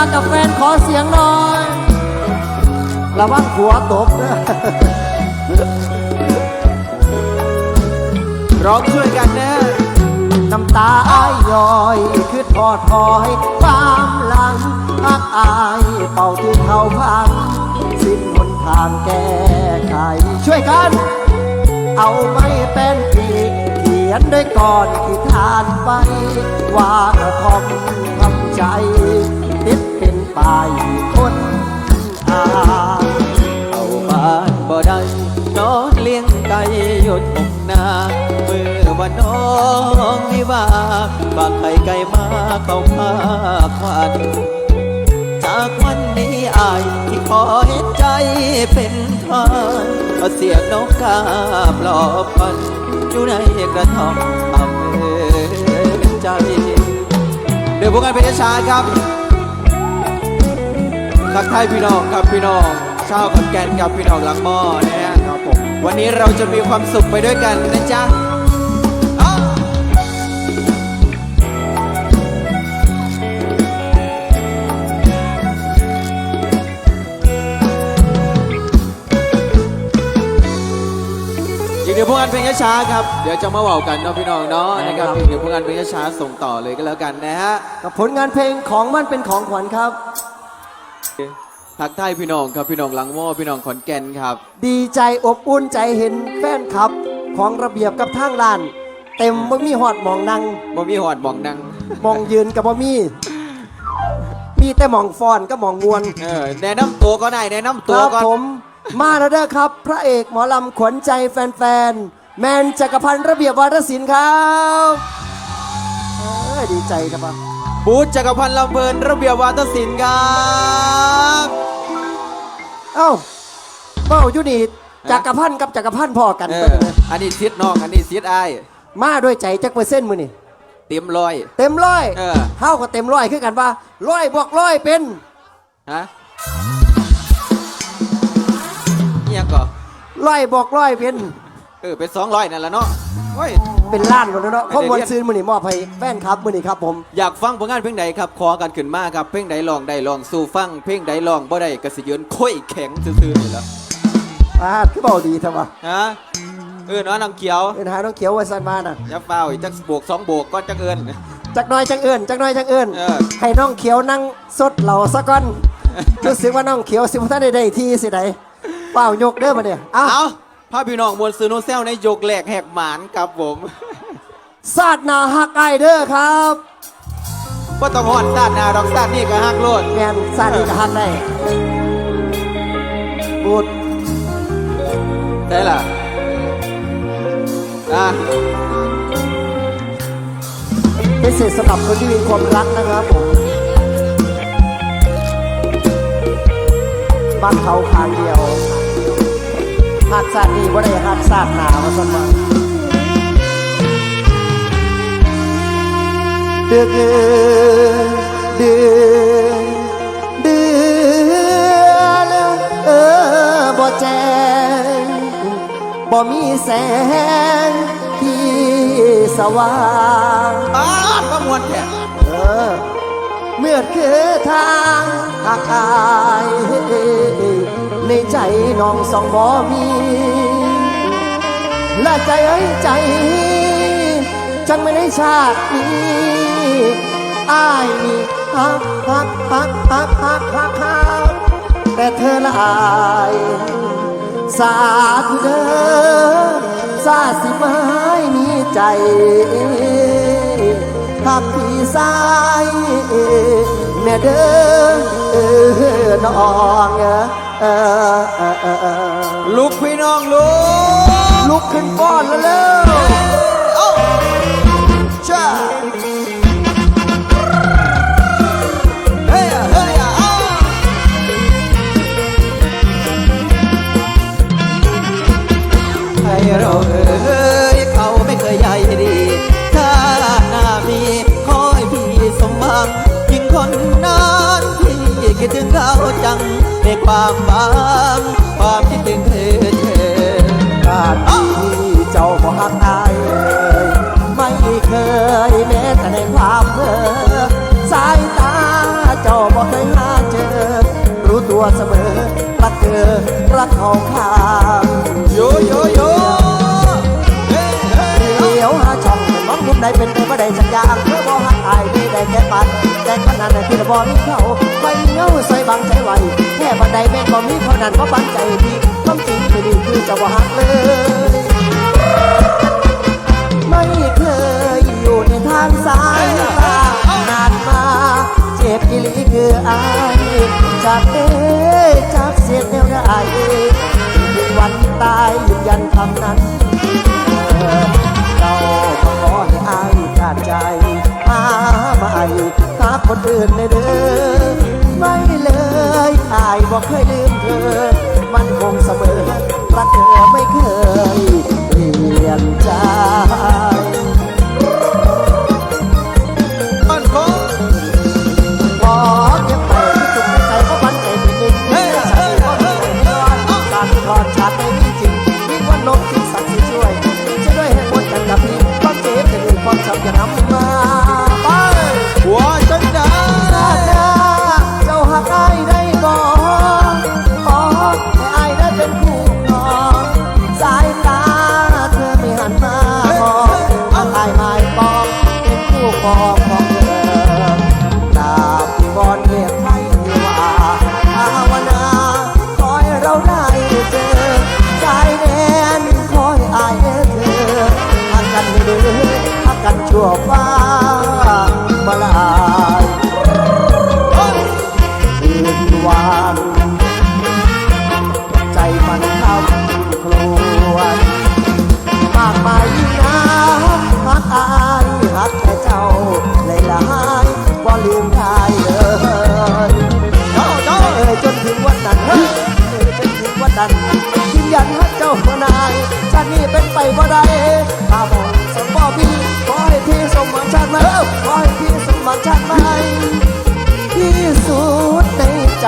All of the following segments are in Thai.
ากับแฟนขอเสียงหน่อย ระวังหัวตบนะร้องช่วยกันนะน้ำตาอ้ายย้อยคือทอดถอยความหลังอักอายเป่าที่เขาพัง สิ้นหนทางแก้ไขช่วยกัน เอาไม่เป็นปีเขียนด้วยก่อนที่ทานไปว่ากระทอมทำใจ ฝากไข่ไก่มาเข้าพาควันจากวันนี้อายที่ขอเห็นใจเป็นทานเสียงนกกาปลอบพันอยู่ในกระท่อมอำเภอใจเดี๋ยวพวกกันเป็นชาครับทักทายพี่น้องครับพี่น้องชาวขอนแก่นกับพี่น้องหลังหม้อนะครับผมวันนี้เราจะมีความสุขไปด้วยกันนะจ๊ะ งานเพลงช้าๆครับ เดี๋ยวจะมาเว่ากันเนาะพี่น้องเนาะนะครับอีกเดี๋ยวพวกงานเพลงช้าๆส่งต่อเลยก็แล้วกันนะฮะกับผลงานเพลงของมันเป็นของขวัญครับ ทักทายพี่น้องครับพี่น้องหลังหม้อพี่น้องขอนแก่นครับ ดีใจอบอุ่นใจเห็นแฟนคลับของระเบียบกับทางลาน เต็มบ่มีหอดหมองนั่งบ่มีหอดบอกนัง หมองยืนกับบ่มีมีแต่หมองฟอนก็หมองงวน เออแนะนำตัวก็ได้แนะนำคตัวรับก่อนผม มาแล้วเด้อครับ พระเอกหมอลำขวัญใจแฟนๆ แมนจักรพันธ์ระเบียบวาทศิลป์ครับเออดีใจครับบูธจักรพันธ์ลำเพลินระเบียบวาทศิลป์ครับเอ้าเบ้าอยู่นี่จักรพันธ์กับจักรพันธ์พอกันเอเบิอดเลยอันนี้ซิดน้อง อันนี้ซิดไอ้ายมาด้วยใจจักเปอร์เซ็นต์มือนี่เต็มร้อย เต็มร้อยเออ เท่ากับเต็มร้อยคือกันว่าร้อยบวกร้อยเป็นฮะ ร้อยบวกร้อยเป็น เออเป็นสองร้อยนั่นแหละเนาะโอ้ย เป็นล้านหมดแล้วเนาะไม่ข้อได้มูลเรียนซื้อมือนี่มอบให้แฟนครับมือนี่ครับผมอยากฟังผลงานเพลงใดครับขอกันขึ้นมาครับเพลงใดลองได้ลองสู้ฟังเพลงใดลองบ่ได้กสิยืนค่อยแข็งซื่อๆนี่แหละอ่าคือเบาดีทำวะฮะเออน้องน้ำเขียวเป็นหาน้องเขียวไว้สันมาน่ะอย่าเฝ้าอีกจักโบกสองโบกก็จักเอิน จักหน้อยจักเอิญจักหน้อยจักเอิญเออ ให้น้องเขียวนั่งสดเหล่าซะก่อนรู้สึกว่าน้องเขียวสิบท่านได้ได้ที่สิได เปล่ายกเด้อมาเนี่ยอ้าวเอาพาพี่น้องมวลซื้อโนเซลในยกแหลกแหกหมานครับผมซาดหนาฮักไอายเด้อครับว่าต้องหอดซาดหนาดอกซาดนี่ก็ฮักโลดแมนซาดนี่ก็ฮักได้บูดได้ล่ะอะเป็นเศษสำหรับคนที่มีความรักนะครับผมบ้านเขาขางเดียว หักซาดนี่ว่ได้หักซาดหนามาสักวันเดือดเดือดเดือดเดือดเออบ่แจ้งบ่มีแสงที่สว่างอ้าวมามวนแท้เออเมื่อคือทางหักอาย ในใจน้องสองบ่มี และใจเอ้ยใจ จังไม่ได้ชาตินี้อายนี่ฮักฮักฮักฮักฮักฮักฮักแต่เธอละอายสาธุเด้อสาสิไม้มีใจหักพี่สายแม่เด้อเออน้อง ลุกพี่น้องลุกลุกขึ้นก้อนแล้วเร็วเอ้าช่เฮ้ยเฮ้ยอ้าให้เราเอ่ยเขาไม่เคยใหญ่ดี ถ้าหน้ามีขอให้พี่สมหวังยิ่งคนนั้นที่ คิดถึงเขาจังในความบางความคิดถึงเธอเธอการที่เจ้าบ่หักอายเลยไม่เคยแม้แต่ในความเพ้อสายตาเจ้าบ่บ่เคยหาเจอ รู้ตัวเสมอรักเธอรักของข้างโยโยโยเฮ้เฮ้เลี้ยวหาช่องมองมุมใดเป็นไปบ่ได้สักอย่างเพื่อบ่หักอาย ได้แค่ปันแต่ขนาดไหนพี่บ่มีเขาไฟเงาใส่บังใจไว้แค่บันไดแม่นบ่มีเขานั้นบ่ปันใจดีความจริงคือนี่คือจะบ่หักเลย ไม่เคยอยู่ในทางสายตานานมาเจ็บอีหลีคืออายจากเด้จากเสียแนวได้ถึงวันตายยืนยันคำนั้น คนอื่นเลยเด้อไม่เลยอายบอกเคยลืมเธอ มันคงเสมอรักเธอไม่เคย บ่ได้ข้าบอกสมบ่พี่ขอให้พี่สมหวังชาติไหมขอให้พี่สมหวังชาติไหมที่สุดในใจ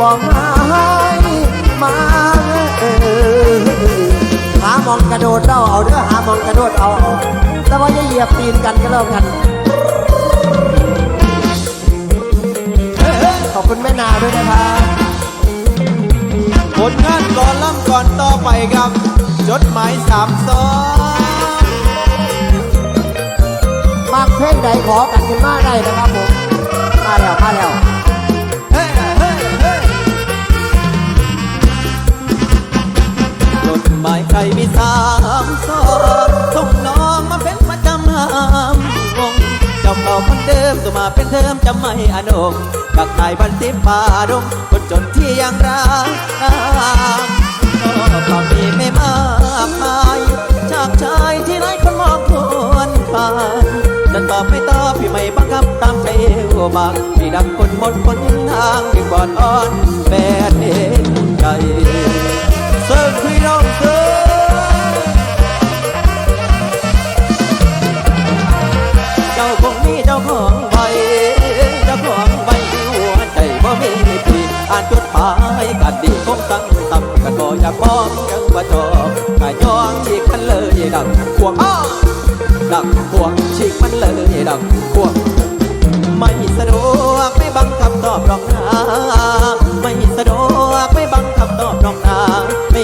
บอกมาให้มาเออหามองกระโดดเราเอาเด้อหามองกระโดดเอาเอาแต่ว่าอย่าเหยียบตีนกันก็แล้วกันขอบคุณแม่นาด้วยนะครับผลงานก่อนล่ำก่อนต่อไปครับ ดหมายสามซองมากเพลงใดขอกันขึ้นมาได้นะครับผม มาแล้ว มาแล้วเฮ้เฮ้เฮ้จดหมายใครมีสามซองส่งน้องมาเป็นประจำหามวงเจ้าเก่าคนเดิมตัวมาเป็นเทอมจำไม่อนงกับนายบันทิป่าดงคนจนที่ยังรักก็มีไม่มากมายจาก ชายที่หลายคนมองควรผ่านจะตอบไม่ตอบพี่ไม่บังคับตามใจเอวบางพี่ดังคนหมดคนทางยิ่งบอดอ่อนแฟนเองใจเสิร์ฟพี่น้องเสิร์เจ้าคงมีเจ้าของใบเจ้าของใบหัวใจบ่มีปีอ่านจดหมายกันดีคงตั้ง กันบ่อยามองยังว่าจอบก็ย้อนฉีกมันเลยดังขวงดังขวงฉีกมันเลยดังขวงไม่สะดวกไม่บังคับตอบรองนาไม่สะดวกไม่บังคับตอบรองนาไม่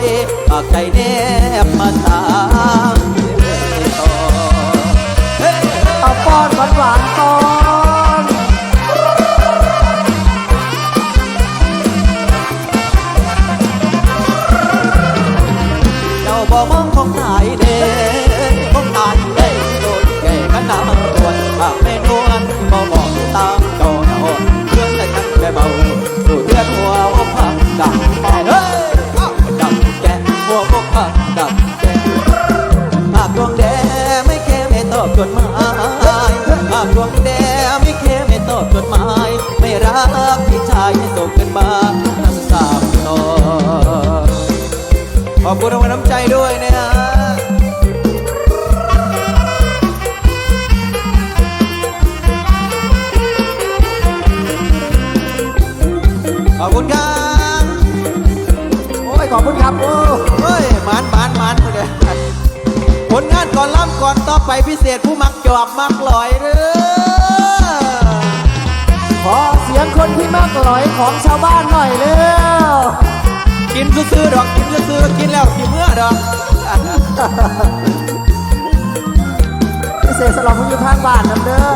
ขียปากใจแนบมาตามเอาป้อนหวานหวานๆก่อนเจ้าบอกมองของนายเด้ของนายเด้โดนแก่ขนาดตรวจปากไม่นวลบ่บอกตามจอหอนเพื่อนแต่กันแค่เบาสู่เทือนหัวอกพังดัง หมาย ไม่รักพี่ชายที่ส่งเงินมาทั้งสามนอขอบคุณรางวัน้ำใจด้วยนะฮะขอบคุณครับ โอ้ย ขอบคุณครับ โอ้ยมันมันมันเลยผลงานก่อนล่ำก่อนต่อไปพิเศษผู้มักจอบมักลอยเด้อ อเสียงคนที่มากลอยของชาวบ้านหน่อยเร็วกินซื้อๆดอกกินซื้อๆกินแล้วสิเมื่อดอกพิเศษสำหรับผู้อยู่ทางบ้านนั่นเด้อ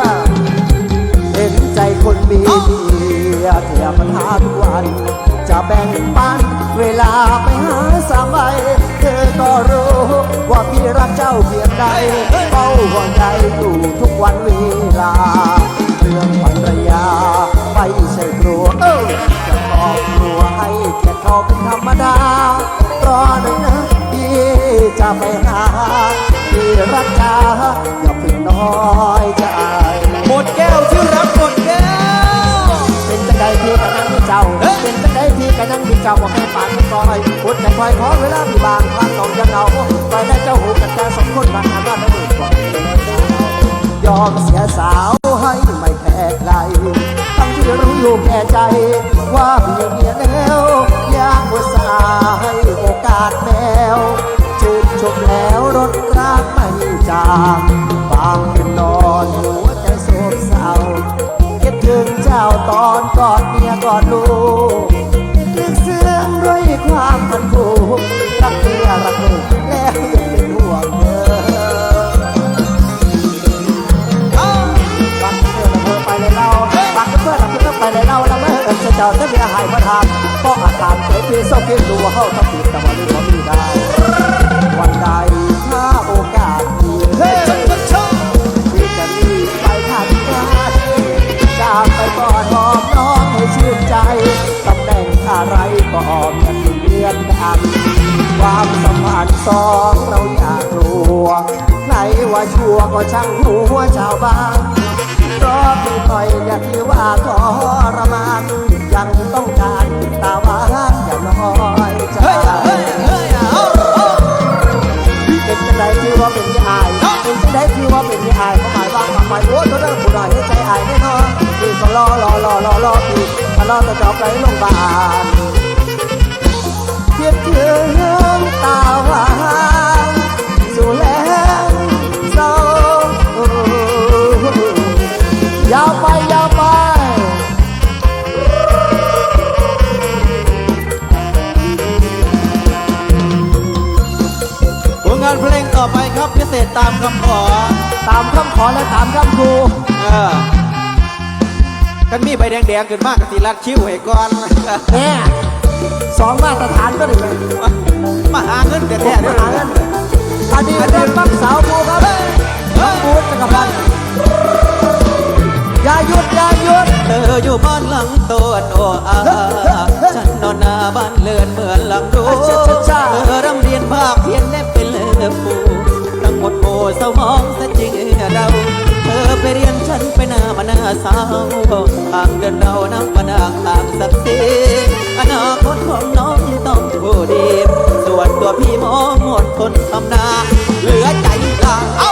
เห็นใจคนมีเมียเทียปัญหาทุกวัน จะแบ่งปันเวลาไปหาสามัยเธอก็รู้ว่าพี่รักเจ้าเพียงใดเฝ้าห่วงใยอยู่ทุกวันเวลา เรื่องภรรยาไม่ใช่ครัวเออจะครอบครัวให้เกียรติเขาเป็นธรรมดารอหน่อยนะพี่จะไปหาพี่รักจ้าอย่าเพิ่งน้อยใจหมดแก้วที่รักหมดแก้วเป็นจังใดพี่กันนั่งที่เจ้าเป็นจังใดพี่กันนั่งที่เจ้าบอกให้ปานไม่คอยพุดแต่คอยขอเวลาพี่บางครั้งต้องยังเอาคอยได้เจ้าหูกันแต่สองคนบางงานว่าไม่หมดก่อนยอมเสียสาว แต่ใครทั้งที่รู้อยู่แก่ใจ ว่าพี่เมียแล้วอยากอุตส่าให้โอกาสแมวชื่นชมแล้วรถรักไม่จางบางคืนนอนหัวใจโศกเศร้าคิดถึงเจ้าตอนกอดเมียกอดลูก ดงๆขึ้นมากกับสีรัดคิ้วให้ก่อนเนี่ยสองมาตรฐานก็ได้เลยมาหาเงินแต่แท้แท้เด้เด้ออหาเงินอดีตเรื่องปักสาวภูครับน้องบูธจักรพันธ์อย่าหยุดอย่าหยุดเธออยู่บ้านหลังโตนโออาฉันนอนหน้าบ้านเลือนเหมือนหลังดูเธอรำเรียนภาคเพียนแนบเป็นเลือปูทั้งหมดโง่เศร้ามองซะจริงเรา เธอไปเรียนฉันไปหน้ามาหน้าสาวทางเดินเรานักมาดาทางสักสีอนาคตของน้องต้องโูดี ส่วนตัวพี่มองหมดคนทำนา เหลือใจลาเอ้า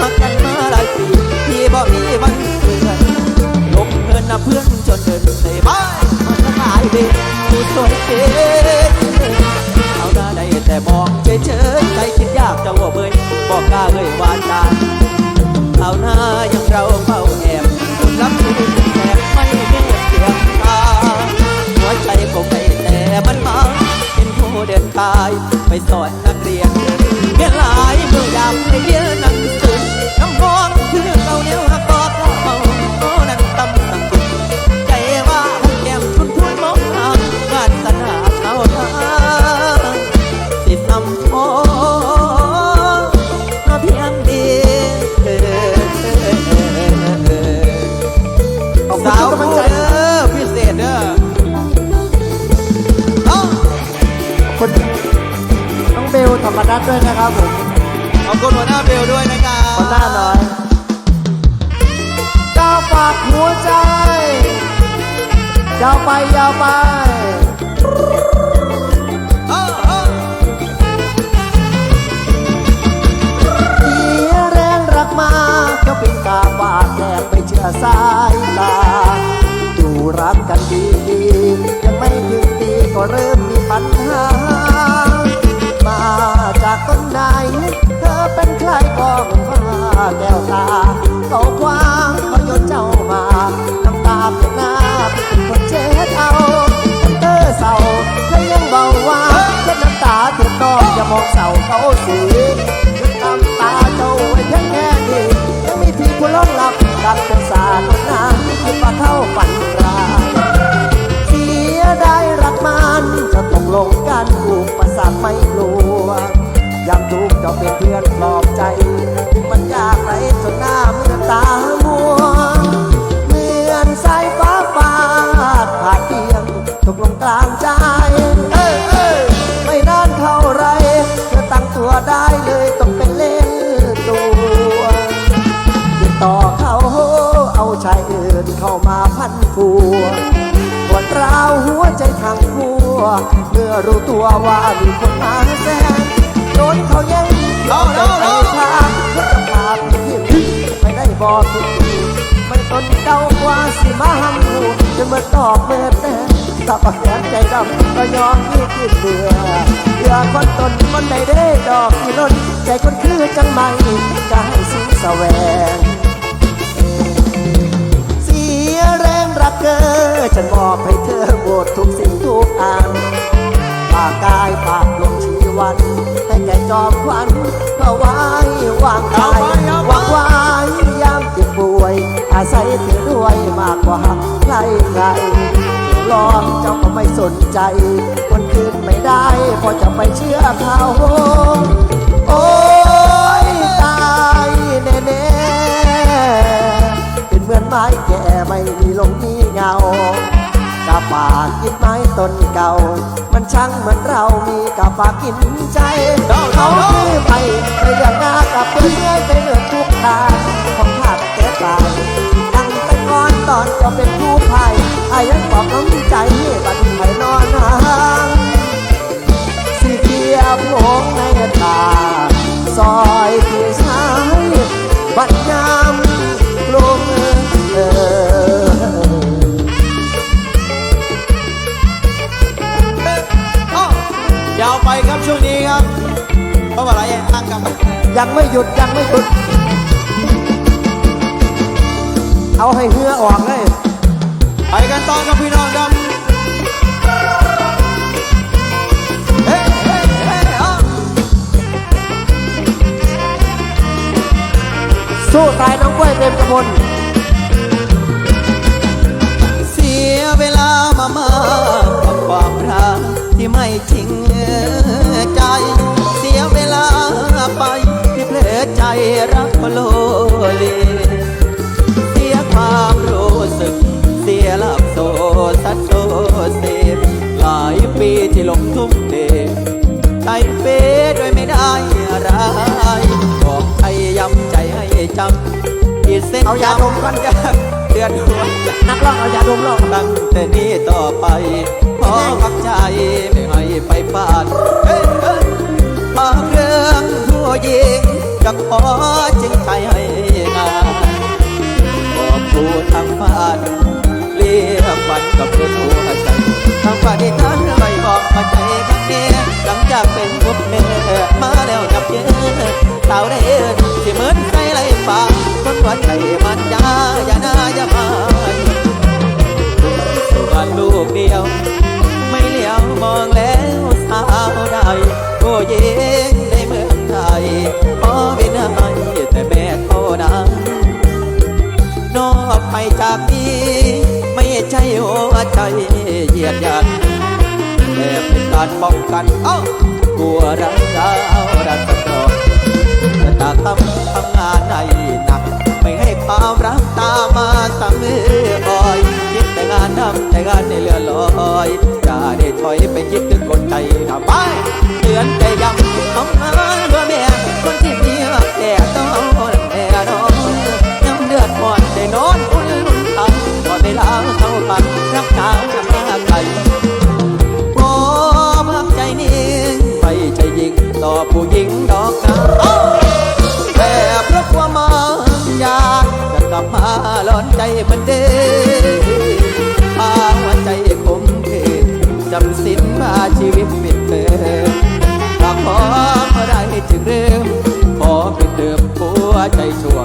หักกันมาหลายปีพี่บอกมีวันเพื่อลงเงินนะเพื่อนจนเดินใส่บ้านมันหายเด็กผู้สวยเก๋เอาหน้าได้แต่มองเฉยๆใจคิดยากจะว่าเบยบอกกล้าเลยวานตาเอาหน้ายังเราเฝ้าแอบรับที่แต่ไม่เงียบเสียงตาหัวใจผมไม่แต่มันมาเป็นผู้เดินกายไปสอนนักเรียนเรียนหลายเมื่อยามเรียนนังสื ธรรมนัทด้วยนะครับผม ขอบคุณหัวหน้าเบลด้วยนะครับคนหน้าน้อย จ้ากหัวใจยาวไปยาวไปเอ้าเอ้าเสียแรงรักมาก็เป็นกาบาดแดงไม่เชื่อสายตาจูรักกันดีๆยังไม่ถึงปีก็เริ่มมีปัญหา มาจากต้นไหน เธอเป็นใครก็ไม่ว่าแก้วตาเขาคว้า ลงกันถูกประสาทไม่กลัวยามทุกข์จะเป็นเพื่อนปลอบใจ มันยากไรจนหน้าเมื่อตามัวเหมือนสายฟ้าฟาดผ่าเพียงตกลงกลางใจเอ้ยเอ้ยไม่นานเท่าไรเธอตั้งตัวได้เลยต้องเป็นเล่นตัวติดต่อเขาเอาชายอื่นเข้ามาพันผัวปวดาวหัวใจทางหัวเมื่อรู้ตัวว่ามีคนมาแซงโดนเขาแย่งเอาใจไปทางเพื่อจะพาไปขึ้นไม่ได้บอกทุกทีไม่ตนเดากว่าสิมาหำหูจะมาตอกเมื่อแต่ถ้าปากแขนใจดำก็ยอมที่ขึ้นเบื่อเบื่อคนตนคนใดได้ดอกที่ล้นใจคนคือจังไม่จะให้สิ้นแสวง เกอฉันมอบให้เธอหมดทุกสิ่งทุกอันฝากกายฝากลงชีวันให้แก่จอมขวัญเพื่อไว้วางใจวางไว้ยามเจ็บป่วย อาศัยเธอด้วยมากกว่าใครใครลองเจ้าก็ไม่สนใจ คนคืนไม่ได้เพอจะไปเชื่อเขา ไม้แก่ไม่มีลงมีเงากาฝากกินไม้ต้นเก่า มันช่างเหมือนเรามีกาฝากกินใจเขาคือไปไปอย่างหน้ากับเพื่อนเมื่อไปเหนือทุกทางของหักแก่ตายตั้งแต่ก่อนตอนจะเป็นผู้ภัยอายังบอกน้ำใจบัดไผ่นอนหา หยุดยังไม่หยุด เอาให้เหือออกเลยไปกันต่อครับพี่น้องครับเฮ้เฮ้เฮ้เอ้าสู้ตายน้องกล้วยเต็มกระมลเสียเวลามามากกับความรักที่ไม่จริง ลงทุ่มเทใจเป้โดยไม่ได้อะไรบอกใครย้ำใจให้จำขีดเส้นเอายาดมก่อนจะเตือนหัวใจนักร้องเอายาดมลองตั้งแต่นี้ต่อไปขอพักใจไม่ให้ไปฟาดเอ้ยเอ้ยมาเรื่องผู้หญิงจะขอจริงใจให้งานบอกผู้ทางบ้านเรียกฝันกับเพื่อน มาใจกับเมียหลังจากเป็นพบเมียมาแล้วจับเย็นสาได้เอินที่เหมือนใครไรป่าคนว่าใจมันยาอย่านาอย่ามาสุวรรลูกเดียว ไม่เลี้ยวมองแล้วสาวได้โอ้เย็นในเมืองไทยพอวินัยแต่แม่เขานั้นนอกไปจากนี้ ไม่ใช่หัวใจเหยียดยัน แต่เป็นการป้องกัน เอ้ากลัวรักดาวรักตรอจะตาทำทำงานในหนัก ไม่ให้ความรักตามมาเสมอบ่อยคิดแต่งานทำแต่งานในเรือลอยอย่าได้ถอยไปคิดถึงคนใจทำไปเตือนใจยังทำงานเพื่อแม่คน เหมือเดิมพาหัวใจคมคืนจำสินมาชีวิตปิดเติมหากขอเมื่อไรจึงเริ่มขอเป็นเดิมหัวใจชั่ว